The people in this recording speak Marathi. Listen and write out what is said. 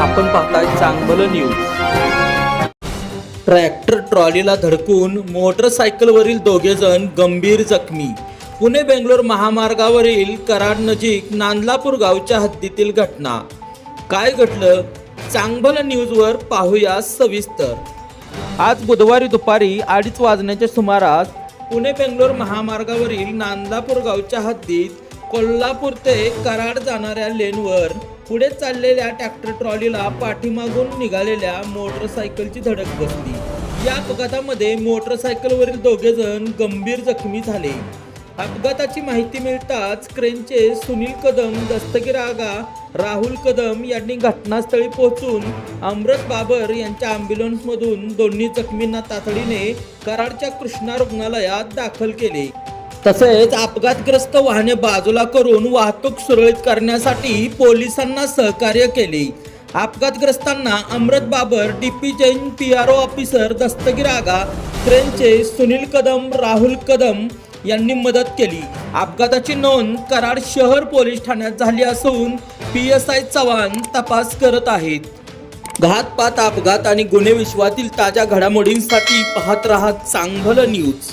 आपण पाहताय चांगलं न्यूज ट्रॅक्टर ट्रॉलीला धडकून मोटरसायकलवरील दोघे जण गंभीर जखमी. पुणे बेंगलोर महामार्गावरील कराड नजीक नांदलापूर गावच्या हद्दीतील घटना. काय घडलं? चांगलं न्यूजवर पाहूया सविस्तर. आज बुधवारी दुपारी अडीच वाजण्याच्या सुमारास पुणे बेंगलोर महामार्गावरील नांदापूर गावच्या हद्दीत कोल्हापूर ते कराड जाणाऱ्या लेनवर पुढे चाललेल्या ट्रॅक्टर ट्रॉलीला पाठीमागून निघालेल्या मोटरसायकलची धडक बसली. या अपघातामध्ये मोटरसायकलवरील दोघे जण गंभीर जखमी झाले. अपघाताची माहिती मिळताच क्रेनचे सुनील कदम दस्तगीर आगा राहुल कदम यांनी घटनास्थळी पोहोचून अमृत बाबर यांच्या अँब्युलन्समधून दोन्ही जखमींना तातडीने कराडच्या कृष्णा रुग्णालयात दाखल केले. तसेच अपघातग्रस्त वाहने बाजूला करून वाहतूक सुरळीत करण्यासाठी पोलिसांना सहकार्य केले. अपघातग्रस्तांना Amrut Babar DP Jain P R O officer Dastagir Aga ट्रेनचे सुनील कदम राहुल कदम यांनी मदत केली. अपघाताची नोंद कराड शहर पोलीस ठाण्यात झाली असून पी एस आय चव्हाण तपास करत आहेत. घातपात अपघात आणि गुन्हे विश्वातील ताज्या घडामोडींसाठी पाहत रहा चांगलं न्यूज.